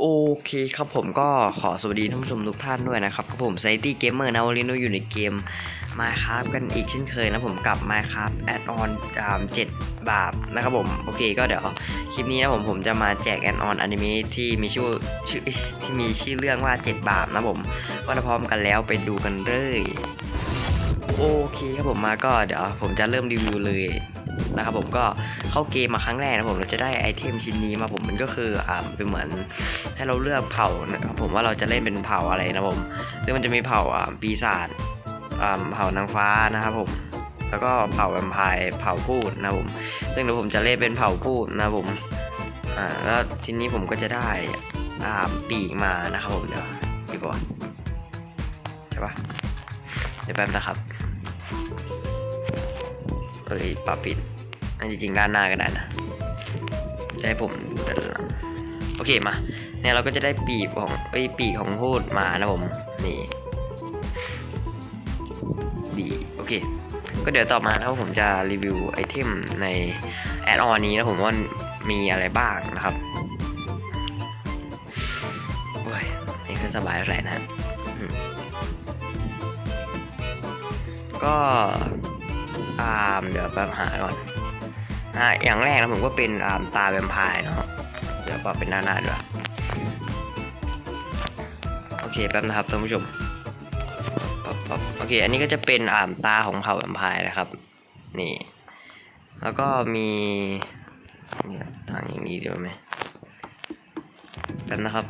โอเคครับผมก็ขอสวัสดีท่านผู้ชมทุกท่านด้วยนะครับกับผมไซตี้เกมเมอร์นะวันนี้เราอยู่ในเกม Minecraft กันอีกเช่นเคยนะผมกับ Minecraft Add on ตาม7บาทนะครับผมโอเคก็เดี๋ยวคลิปนี้นะผมผมจะมาแจก Add on อนิเมะที่มีชื่อชื่อที่มีชื่อเรื่องว่า 7 บาทนะผมก็พร้อมกันแล้วไปดูกันเลย โอเคครับผมมาก็เดี๋ยวผมจะเริ่มรีวิวเลยนะครับผมก็เข้าเกมมาครั้งแรกนะผมเราจะได้ไอเทมชิ้นนี้มาผมมันก็คืออ่าเป็นเหมือนให้เราเลือกเผ่านะครับผมว่าเราจะเล่นเป็นเผ่าอะไรนะผมซึ่งมันจะมีเผ่าอ่าปีศาจอ่าเผ่านางฟ้านะครับผมแล้วก็เผ่าแวมไพร์เผ่าพูดนะผมซึ่งเดี๋ยวผมจะเล่นเป็นเผ่าพูดนะผมอ่าแล้วทีนี้ผมก็จะได้อ่าปีกมานะครับผมเดี๋ยวปีกก่อนใช่ปะเดี๋ยวแป๊บนะครับ เอ้ยปรับปิด อันจริงๆด้านหน้าก็ได้นะจะให้ผมด้านหลังโอเคมา เนี่ยเราก็จะได้ปีกของเอ้ยปีกของพูดมานะผมนี่ดีโอเค ก็เดี๋ยวต่อมานะครับผมจะรีวิวไอเทมในแอดออนนี้นะผมว่ามีอะไรบ้างนะครับโอ้ยนี่คือสบายเท่าไหร่นะ ก็อ่าเดี๋ยวแป๊บหาก่อนอ่าอย่างแรกนะผมก็เป็นอ่ามตาแวมไพร์เนาะเดี๋ยวปรับเป็นหน้าหน้าด้วยโอเคแป๊บนะครับท่านผู้ชมโอเค อันนี้ก็จะเป็นอ่ามตาของเผ่าแวมไพร์นะครับ นี่ แล้วก็มีทางอย่างนี้ดีไหมแป๊บนะครับ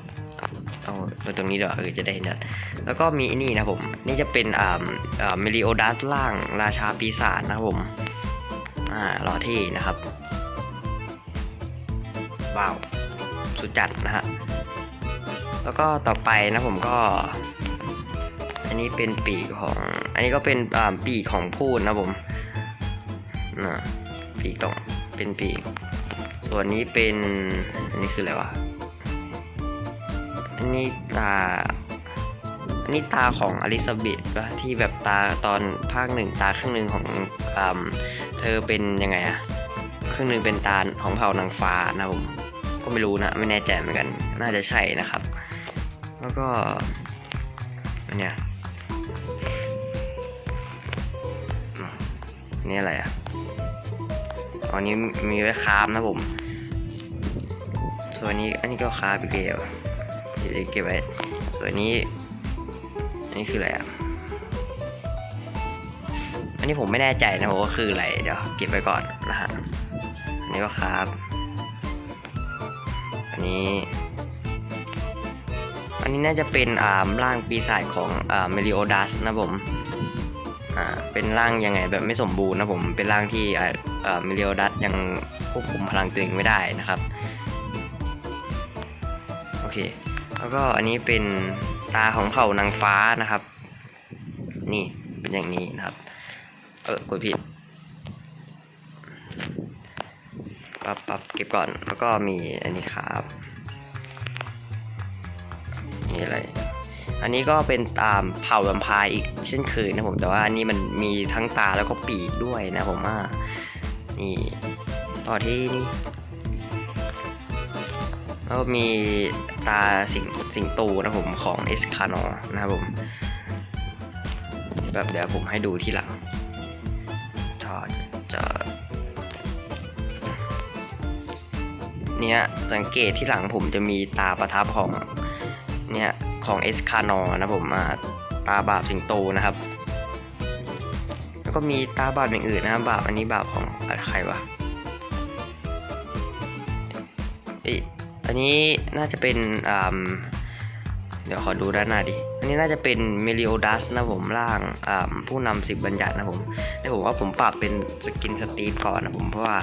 เอาไปตรงนี้เดี๋ยวเออจะได้เห็นชัดแล้วก็มีนี่นะผม นี่จะเป็นอ่าอ่าเมลิโอดัสล่างราชาปีศาจนะครับผมอ่ารอที่นะครับว้าวสุดจัดนะฮะแล้วก็ต่อไปนะผมก็ อันนี้เป็นปีกของ อันนี้ก็เป็นอ่าปีกของพูดนะผมนะปีกตรงเป็นปีก ส่วนนี้เป็น อันนี้คืออะไรวะ อันนี้ตาอันนี้ตาของอลิซาเบธปะที่แบบตาตอนภาคหนึ่งตาครึ่งหนึ่งของอเธอเป็นยังไงอะครึ่งหนึ่งเป็นตาของเผ่านางฟ้านะผมก็ไม่รู้นะไม่แน่ใจเหมือนกัน น่าจะใช่นะครับ แล้วก็เนี้ยนี่อะไรอะตอนนี้มีไว้คาฟนะผม ส่วนนี้อันนี้ก็คาฟอีกแล้ว เดี๋ยวเก็บไว้ ส่วนนี้ อันนี้คืออะไรอะ อันนี้ผมไม่แน่ใจนะผมว่าคืออะไร เดี๋ยวเก็บไว้ก่อนนะฮะอันนี้ก็ครับ อันนี้ อันนี้น่าจะเป็นอ่าร่างปีศาจของอ่าเมลิโอดัสนะผมอ่าเป็นร่างยังไงแบบไม่สมบูรณ์นะผม เป็นร่างที่อ่าอ่าเมลิโอดัสยังควบคุมพลังตัวเองไม่ได้นะครับ โอเค แล้วก็อันนี้เป็นตาของเผ่านางฟ้านะครับ นี่เป็นอย่างนี้นะครับ เออกดผิดปับปับเก็บก่อน แล้วก็มีอันนี้ครับนี่อะไร อันนี้ก็เป็นตามเผ่าแวมไพร์อีกเช่นเคยนะผม แต่ว่าอันนี้มันมีทั้งตาแล้วก็ปีกด้วยนะผมว่า นี่ ต่อที่นี่ แล้วมีตาสิงสิงโตนะผมของเอสคานอนะครับผมแบบเดี๋ยวผมให้ดูที่หลังจะจะเนี่ยสังเกตที่หลังผมจะมีตาประทับของเนี่ยของเอสคานอนะผมอ่าตาบาปสิงโตนะครับ แล้วก็มีตาบาปอย่างอื่นนะครับบาปอันนี้บาปของใครวะเอย อันนี้น่าจะเป็นเดี๋ยวขอดูด้านหน้าดิ อันนี้น่าจะเป็นเมลิโอดัสนะผมร่างผู้นำสิบบัญญัตินะผมแต่ผมว่าผมปรับเป็นสกินสตีฟก่อนนะผมเพราะว่า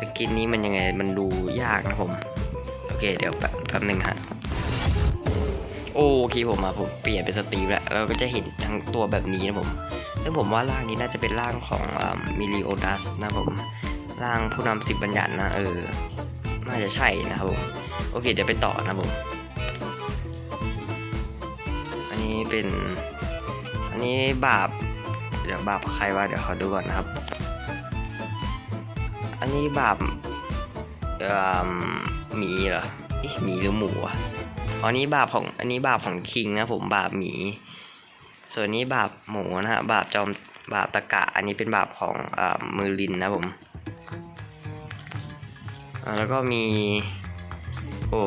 สกินนี้มันยังไงมันดูยากนะผม โอเคเดี๋ยวแป๊บหนึ่งฮะโอเคผมมาผมเปลี่ยนเป็นสตีฟแล้วเราก็จะเห็นทั้งตัวแบบนี้นะผมซึ่งผมว่าร่างนี้น่าจะเป็นร่างของมิลิโอดัสนะผมร่างผู้นำสิบบัญญัตินะเออ น่าจะใช่นะครับผมโอเคเดี๋ยวไปต่อนะผมอันนี้เป็น อันนี้บาปเดี๋ยวบาปใครวะเดี๋ยวขอดูก่อนนะครับ อันนี้บาปเอ่อหมีเหรอเอ๊ะหมีหรือหมูอะอันนี้บาปของอันนี้บาปของคิงนะผมบาปหมี ส่วนนี้บาปหมูนะฮะบาปจอมบาปตะกะ อันนี้เป็นบาปของอมือลินนะผม แล้วก็มี โอ้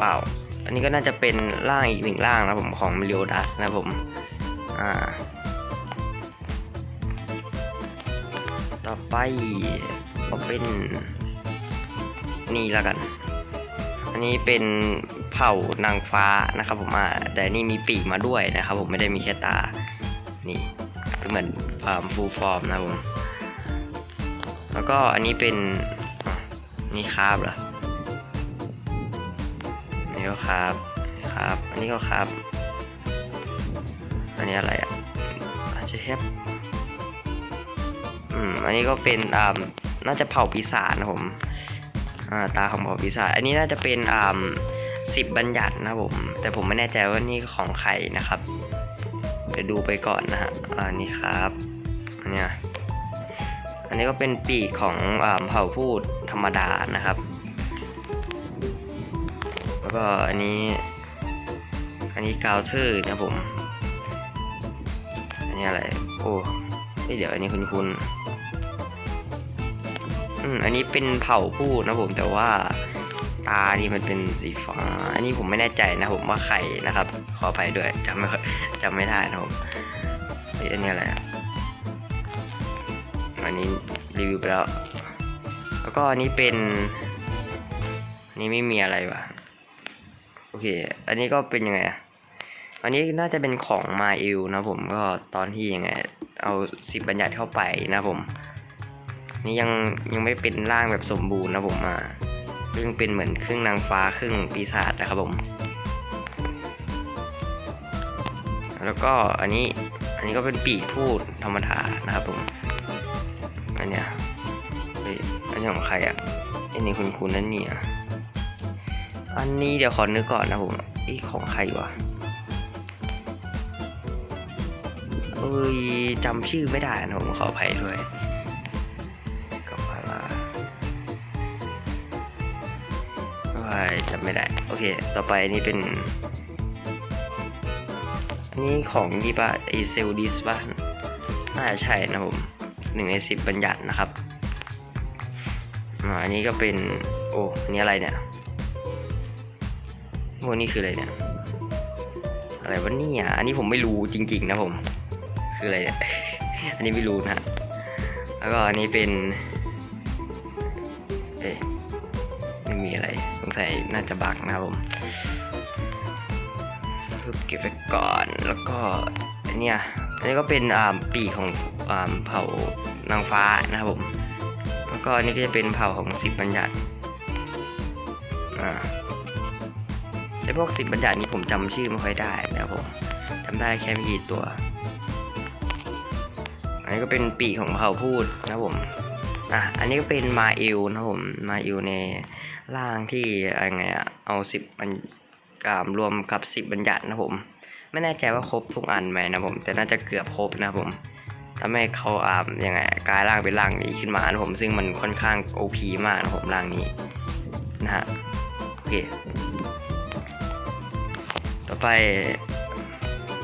ว้าว อันนี้ก็น่าจะเป็นร่างอีกหนึ่งร่างนะผมของมิลิโอดัสนะผมอ่าต่อไปก็เป็นนี่แล้วกัน อันนี้เป็นเผ่านางฟ้านะครับผมอ่าแต่นี่มีปีกมาด้วยนะครับผมไม่ได้มีแค่ตา นี่ก็เหมือนฟูลฟอร์มนะผม แล้วก็อันนี้เป็น นี่คาบเหรอนี่ก็ครับครับอันนี้ก็ครับอันนี้อะไรอะอาจจะแฮปอืมอันนี้ก็เป็นอ่าน่าจะเผ่าปีศาจนะผมอ่าตาของเผ่าปีศาจอันนี้น่าจะเป็นอ่าสิบบัญญัตินะผม แต่ผมไม่แน่ใจว่านี่ของใครนะครับเดี๋ยวดูไปก่อนนะฮะอ่านี่ครับอันเนี้ยอันนี้ก็เป็นปีกของอ่าเผ่าพูด ธรรมดานะครับ แล้วก็อันนี้ อันนี้กาวเทอร์นะผม อันนี้อะไร โอ้เดี๋ยวอันนี้คุณคุณอืมอันนี้เป็นเผ่าพูดนะผมแต่ว่าตานี่มันเป็นสีฟ้า อันนี้ผมไม่แน่ใจนะผมว่าใครนะครับ ขออภัยด้วยจำไม่จำไม่ได้นะผมอันนี้อะไรอะอันนี้รีวิวไปแล้ว แล้วก็อันนี้เป็นนนี้ไม่มีอะไรวะโอเค อันนี้ก็เป็นยังไงอะอันนี้น่าจะเป็นของมาอิลนะผมก็ตอนที่ยังไง เอาสิบบัญญัติเข้าไปนะผม นี่ยังยังไม่เป็นร่างแบบสมบูรณ์นะผมอ่าซึ่งเป็นเหมือนครึ่งนางฟ้าครึ่งปีศาจนะครับผม แล้วก็อันนี้อันนี้ก็เป็นปีกพูดธรรมดานะครับผมอันเนี้ย อันนี้ของใครอะอันนี้คุณคุณนั่นเนี่ยอันนี้เดี๋ยวขอนึกก่อนนะผมอีของใครวะเอ้ยจำชื่อไม่ได้นะผมขออภัยด้วยกับอะไรว้ายจำไม่ได้ โอเค ต่อไปนนี้เป็น อันนี้ของดีป่ะไอเซลดิสป่ะน่าจะใช่นะผมหนึ่งในสิบบัญญัตินะครับ อันนี้ก็เป็น โอ้นนี้อะไรเนี่ยพวกนี้คืออะไรเนี่ย อะไรวะเนี่ยอันนี้ผมไม่รู้จริง ๆ นะผม คืออะไรเนี่ยอันนี้ไม่รู้นะ แล้วก็อันนี้เป็น เอ๊ะไม่มีอะไรสงสัยน่าจะบักนะผมเก็บไว้ก่อน แล้วก็อันเนี้ยอันนี้ก็เป็นอ่าปีของอ่าเผ่านางฟ้านะครับผม ก็อันนี้ก็จะเป็นเผ่าของสิบบัญญัติอ่าไอพวกสิบบัญญัตินี้ผมจำชื่อไม่ค่อยได้นะครับผมจำได้แค่ไม่กี่ตัว อันนี้ก็เป็นปีของเผ่าพูดนะผมอะอันนี้ก็เป็นมาอิลนะผมมาอิลในร่างที่อะไรไงอะเอาสิบบัญกามรวมกับสิบบัญญัตินะผม ไม่แน่ใจว่าครบทุกอันไหมนะผม แต่น่าจะเกือบครบนะผม ทำให้เขาอ่ายังไงกลายร่างเป็นร่างนี้ขึ้นมานะผมซึ่งมันค่อนข้างโอพีมากนะผมร่างนี้นะฮะโอเคต่อไป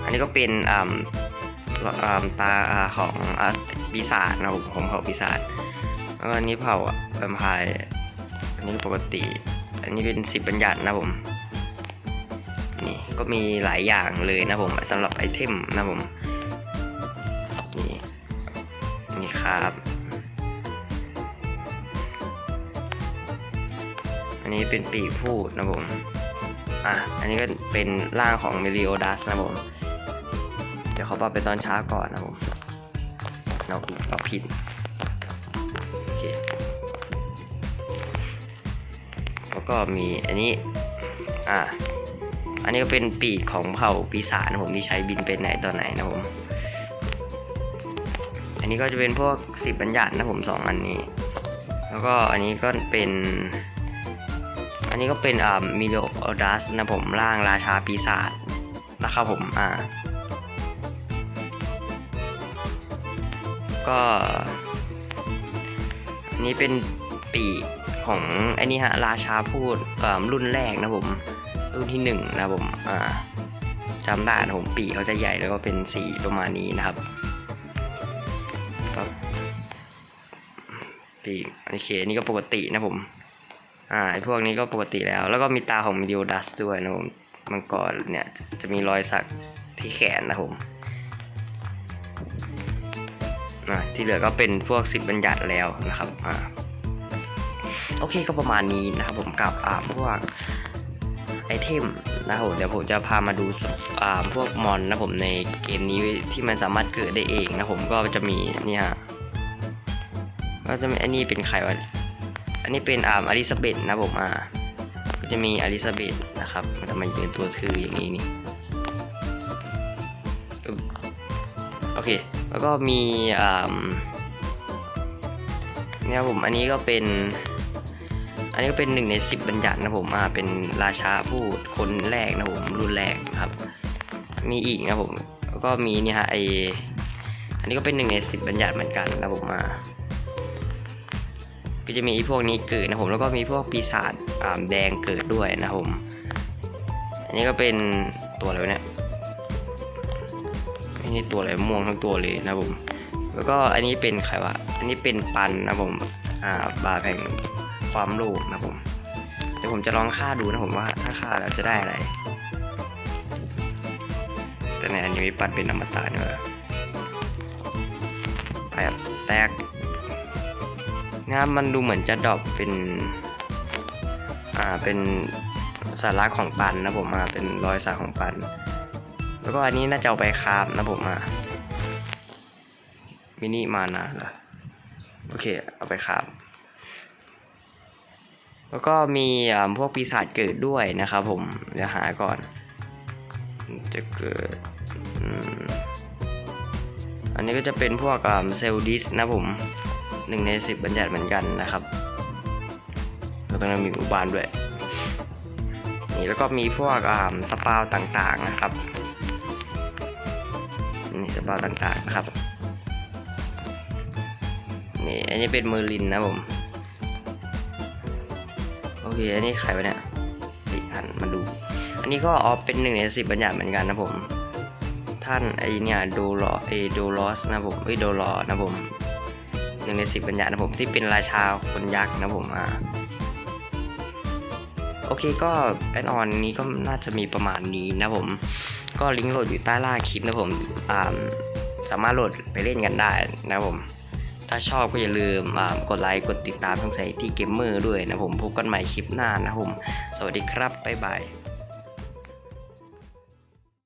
อันนี้ก็เป็นอ่าอ่าตาของอปีศาจนะผมของเผาปีศาจแล้วก็อันนี้เผาแวมไพร์อันนี้ปกติ อันนี้เป็นสิบบัญญัตินะผมนี่ก็มีหลายอย่างเลยนะผมสำหรับไอเทมนะผม อันนี้เป็นปีกพูดนะผม อะ อันนี้ก็เป็นร่างของเมลิโอดัสนะผม เดี๋ยวเขาปรับไปตอนเช้าก่อนนะผม เราปรับผิดโอเคแล้วก็มีอันนี้ อะอันนี้ก็เป็นปีกของเผ่าปีศาจนะผมที่ใช้บินเป็นไหนต่อไหนนะผม อันนี้ก็จะเป็นพวกสิบบัญญัตินะผมสองอันนี้ แล้วก็อันนี้ก็เป็น อันนี้ก็เป็นอ่ามิโลออดัสนะผมร่างราชาปีศาจนะครับผมอ่าก็อันนี้เป็นปีของไอ้นี่ฮะราชาพูดรุ่นแรกนะผม รุ่นที่หนึ่งนะผมอ่าจำได้นะผมปีเขาจะใหญ่แล้วก็เป็นสีประมาณนี้นะครับ ปีกโอเคนี่ก็ปกตินะผม อ่าไอพวกนี้ก็ปกติแล้ว แล้วก็มีตาของมิดิโดัสด้วยนะผมมังกรเนี่ยจะมีรอยสักที่แขนนะผมอ่าที่เหลือก็เป็นพวกสิบบัญญัติแล้วนะครับอ่าโอเคก็ประมาณนี้นะครับผมกับอ่าพวกไอเทมนะครับผมเดี๋ยวผมจะพามาดูอ่าพวกมอนนะผมในเกมนี้ที่มันสามารถเกิดได้เองนะผมก็จะมีเนี่ย ก็จะมีอันนี้เป็นใครวะอันนี้เป็นอ่าอลิซาเบธนะผมอ่าก็จะมีอลิซาเบธนะครับมันจะมายืนตัวคืออย่างนี้นี่โอเค แล้วก็มีอ่าเนี่ยครับผมอันนี้ก็เป็น อันนี้ก็เป็นหนึ่งในสิบบัญญัตินะผมอ่าเป็นราชาพูดคนแรกนะผมรุ่นแรกครับ มีอีกนะผมแล้วก็มีเนี่ยฮะไออันนี้ก็เป็นหนึ่งในสิบบัญญัติเหมือนกันนะผมมา ก็จะมีพวกนี้เกิดนะผมแล้วก็มีพวกปีศาจอ่าแดงเกิดด้วยนะผมอันนี้ก็เป็นตัวอะไรเนี่ยอันนี้ตัวอะไรม่วงทั้งตัวเลยนะผมแล้วก็อันนี้เป็นใครวะอันนี้เป็นปันนะผมอ่าบาแห่งความโลภนะผมเดี๋ยวผมจะลองฆ่าดูนะผมว่าถ้าฆ่าแล้วจะได้อะไรแต่ในอันนี้มีปันเป็นอมตะเนอะแตกแตก นะครับมันดูเหมือนจะดรอปเป็น อ่าเป็นสาระของปันนะผมอ่าเป็นรอยสักของปัน แล้วก็อันนี้น่าจะเอาไปคาฟนะผมอะมินิมานะเหรอโอเคเอาไปคาฟแล้วก็มีพวกปีศาจเกิดด้วยนะครับผมเดี๋ยวหาก่อน จะเกิด อันนี้ก็จะเป็นพวกอ่าเซลดิสนะผม หนึ่งในสิบบัญญัติเหมือนกันนะครับแล้วตรงมีอุบานด้วยนี่แล้วก็มีพวกอ่าสปาวต่างๆนะครับนี่สปาวต่างๆนะครับนี่อันนี้เป็นเมอลินนะผมโอเคอันนี้ใครวะเนี่ยอีกอันมาดู อันนี้ก็ออฟเป็นหนึ่งในสิบบัญญัติเหมือนกันนะผมท่านไอเนี่ยโดลอเอโดลอสนะผมไอยโดลอนะผม งในสิบบัญญัตินะผมที่เป็นราชาคนยักษ์นะผมอ่าโอเคก็แอดออนนี้ก็น่าจะมีประมาณนี้นะผม ก็ลิงก์โหลดอยู่ใต้ล่างคลิปนะผมอ่าสามารถโหลดไปเล่นกันได้นะผม ถ้าชอบก็อย่าลืมอ่ากดไลค์กดติดตามช่องใส่ที่เกมเมอร์ด้วยนะผมพบกันใหม่คลิปหน้านะผม สวัสดีครับ บ๊ายบาย